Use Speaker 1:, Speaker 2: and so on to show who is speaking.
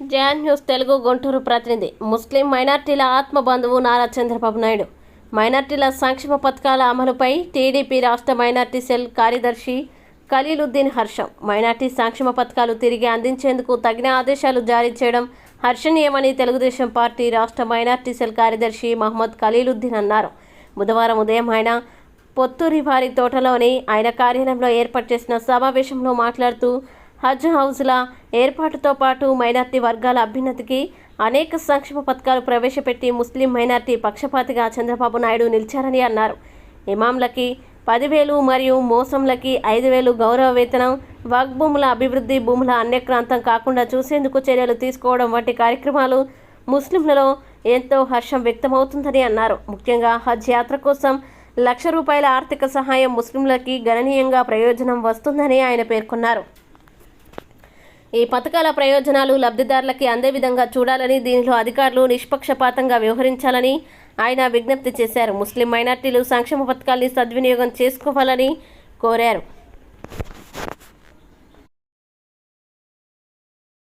Speaker 1: John news Telugu Guntur ప్రతినిధి. ముస్లిం మైనార్టీల ఆత్మ బంధువు నారా చంద్రబాబు నాయుడు. మైనార్టీల సంక్షేమ పథకాల అమలుపై టీడీపీ రాష్ట్ర మైనార్టీ సెల్ కార్యదర్శి ఖలీలుద్దీన్ హర్షం. మైనార్టీ సంక్షేమ పథకాలు తిరిగి అందించేందుకు తగిన ఆదేశాలు జారీ చేయడం హర్షణీయమని తెలుగుదేశం పార్టీ రాష్ట్ర మైనార్టీ సెల్ కార్యదర్శి మహమ్మద్ ఖలీలుద్దీన్ అన్నారు. బుధవారం ఉదయం ఆయన పొత్తూరి వారి తోటలోని ఆయన కార్యాలయంలో ఏర్పాటు చేసిన సమావేశంలో మాట్లాడుతూ హజ్ హౌస్ల ఏర్పాటుతో పాటు మైనార్టీ వర్గాల అభ్యున్నతికి అనేక సంక్షేమ పథకాలు ప్రవేశపెట్టి ముస్లిం మైనార్టీ పక్షపాతిగా చంద్రబాబు నాయుడు నిలిచారని అన్నారు. ఇమాంలకి పదివేలు మరియు మోసంలకి ఐదు వేలు గౌరవ వేతనం వక్ భూముల అభివృద్ధి భూముల అన్యక్రాంతం కాకుండా చూసేందుకు చర్యలు తీసుకోవడం వంటి కార్యక్రమాలు ముస్లింలలో ఎంతో హర్షం వ్యక్తమవుతుందని అన్నారు. ముఖ్యంగా హజ్ యాత్ర కోసం లక్ష రూపాయల ఆర్థిక సహాయం ముస్లింలకి గణనీయంగా ప్రయోజనం వస్తుందని ఆయన పేర్కొన్నారు. ఈ పథకాల ప్రయోజనాలు లబ్ధిదారులకి అందే విధంగా చూడాలని దీనిలో అధికారులు నిష్పక్షపాతంగా వ్యవహరించాలని ఆయన విజ్ఞప్తి చేశారు. ముస్లిం మైనార్టీలు సంక్షేమ పథకాల్ని సద్వినియోగం చేసుకోవాలని కోరారు.